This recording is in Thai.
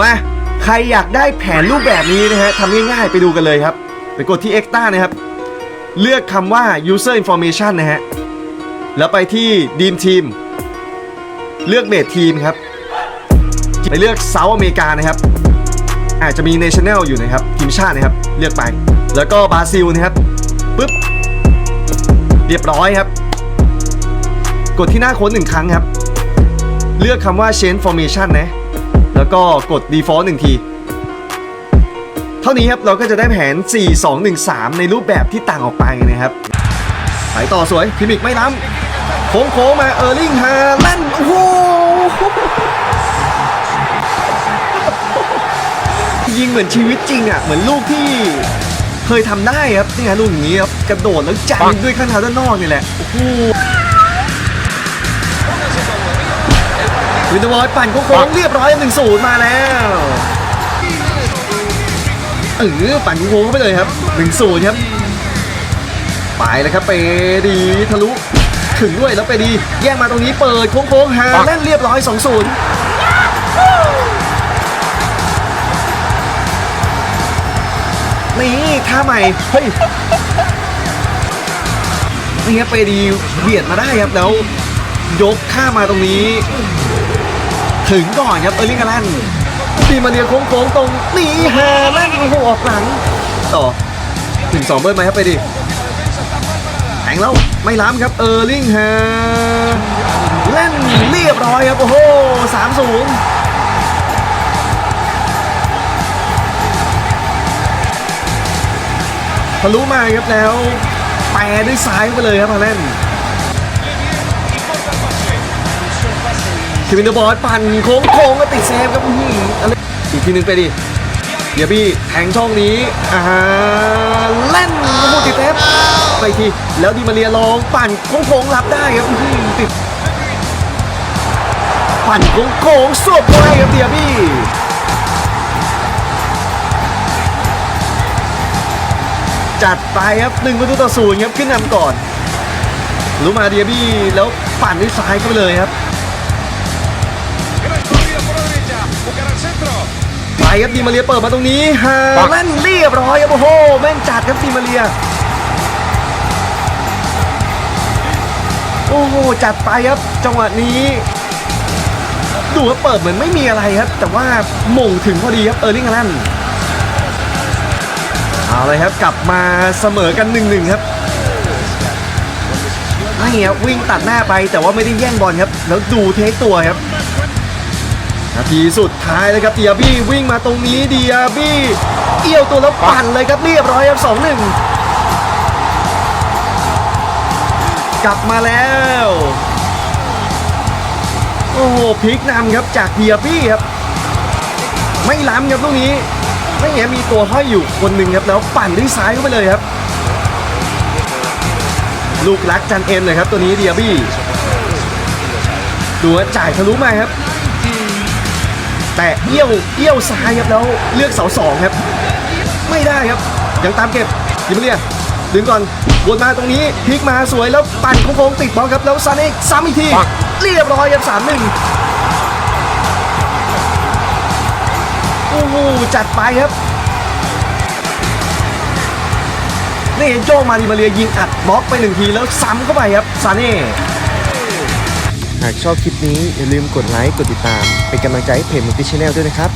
มาใครอยากได้แผนรูปแบบนี้นะฮะทำง่ายๆไปดูกันเลยครับ ไปกดที่ Extra นะครับ เลือกคำว่า user information นะฮะ แล้วไปที่ Dream Team เลือกเบสทีมครับ ไปเลือกเซาท์อเมริกานะครับ อาจจะมี National อยู่นะครับ ทีมชาตินะครับ เลือกไป แล้วก็บราซิลนะครับปุ๊บ เรียบร้อยครับ กดที่หน้าโค้ดหนึ่งครั้งครับ เลือกคำว่า change formation นะ แล้วก็กด default หนึ่งที เท่านี้ครับเราก็จะได้แผน 4 2 1 3 ในรูปแบบที่ต่างออกไปนะครับไปต่อสวยพิมิกไม่ล้ำโค้งโค้งมาเออร์ลิงฮาแลนด์โอ้โหยิงเหมือนชีวิตจริงอะ เหมือนลูกที่เคยทำได้ครับนี่ไงลูกอย่างนี้ครับ กระโดดแล้วจ่ายด้วยข้างเท้าด้านนอกนี่แหละ โอ้โห วินเทอร์บอยปั่นโค้งๆเรียบร้อยหนึ่งศูนย์มาแล้วเออปั่นโค้งๆเข้าไปเลยครับหนึ่งศูนย์ครับไปเลยครับเปดีทะลุถึงด้วยแล้วเปดีแย่งมาตรงนี้เปิดโค้งๆหาแล่นเรียบร้อย2 0นี่ท่าใหม่เฮ้ยนี่ครับเปดีเบียดมาได้ครับแล้วยกข้ามมาตรงนี้ ถึงก่อนครับเออร์ลิงกาแลนตีมาเรียโค้งๆตรงนี่ฮแลนโอ้โหออกหลังต่อถึงสองเบิร์ดไหมครับไปดิแทงแล้วไม่ล้ำครับเออร์ลิงแฮาเล่นเรียบร้อยครับโอ้โหสามศูนย์ทะลุมาครับแล้วแปรด้วยซ้ายไปเลยครับฮาเล่น คิวินเดอร์บอลปั่นโค้งโค้งก็ติดเซฟครับอื้อหืออะไรอีกทีหนึงไปดิเดี๋ยวพี่แทงช่องนี้อ่าเล่นโอ้โหติดเทปไปทีแล้วดิมาเรียลองปั่นโค้งๆรับได้ครับอื้อหือติดปั่นโค้งๆสวบไว้ครับเดียบี้จัดไปครับหนึ่งประตูต่อศูนย์ครับขึ้นนำก่อนรู้มาเดียบี้แล้วปั่นด้วยซ้ายเข้าไปเลยครับ ครับดีมาเรียเปิดมาตรงนี้ฮาแลนเรียบร้อยครับโอ้โหแม่งจัดครับดีมาเรีย โอ้โหจัดไปครับจังหวะนี้ ดูว่าเปิดเหมือนไม่มีอะไรครับ แต่ว่าหม่งถึงพอดีครับเออร์ลิงแลนด์เอาเลยครับกลับมาเสมอกันหนึ่งหนึ่งครับนี่ครับวิ่งตัดหน้าไปแต่ว่าไม่ได้แย่งบอลครับ แล้วดูเทคตัวครับ นาทีสุดท้ายเลยครับเดียบี้วิ่งมาตรงนี้เดียบี้เอี้ยวตัวแล้วปั่นเลยครับเรียบร้อยครับสองหนึ่งกลับมาแล้ว โอ้โหพลิกนำครับจากเดียบี้ครับ ไม่ล้ำครับตรงนี้ไม่เห็นมีตัวห้อยอยู่คนหนึ่งครับแล้วปั่นด้วยซ้ายเข้าไปเลยครับ ลูกรักจันเอ็นเลยครับตัวนี้เดียบี้ดูว่าจ่ายทะลุมาครับ แต่เอี้ยวเอี้ยวซ้ายครับแล้วเลือกเสาสองครับ ไม่ได้ครับยังตามเก็บยิมเลียดึงก่อนวนมาตรงนี้พลิกมาสวยแล้วปั่นโค้งๆติดบอลครับแล้วซาเน่ซ้ำอีกทีเรียบร้อยครับสามหนึ่งโอ้โหจัดไปครับนี่โจมาดิมาเรียยิงอัดบล็อกไปหนึ่งทีแล้วซ้ำเข้าไปครับซาเน่หากชอบคลิปนี้อย่าลืมกดไลค์ กดติดตาม เป็นกำลังใจให้เพจมุติชแนลด้วยนะครับ